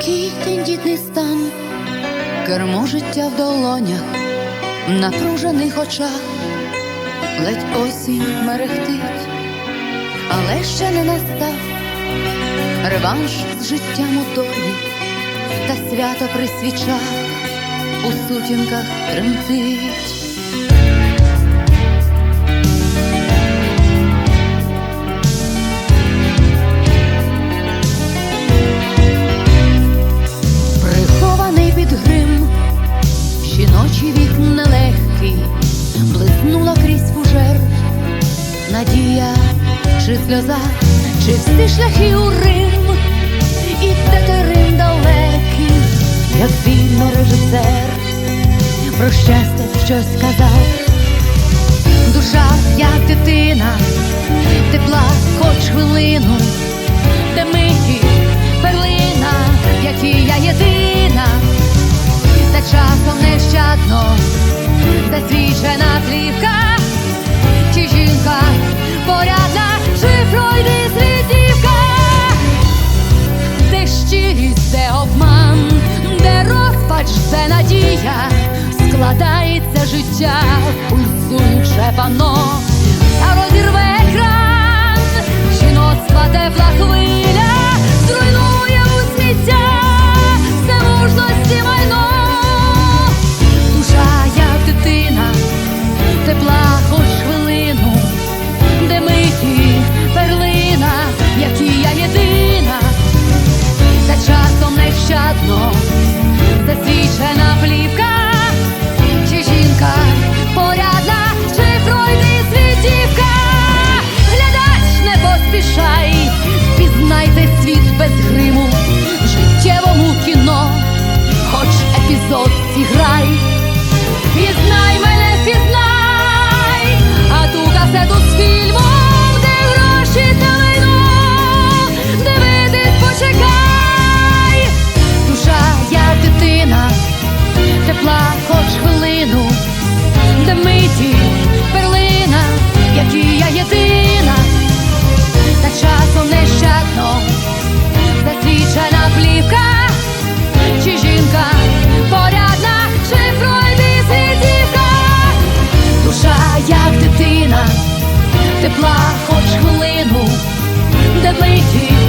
Легкий тендітний стан, кермо життя в долонях, в напружених очах, ледь осінь мерехтить, але ще не настав. Реванш з життям у та свято при свічах у сутінках тремтить. Жіночий вік нелегкий, блиснула крізь фужер, надія чи сльоза, чи всі шляхи у Рим, і тетерин далекий, як вільно режисер, про щастя щось сказав, душа, як дитина, складається життя, пульсуюче пано, а розірве екран, тепла хоч хвилину, де миті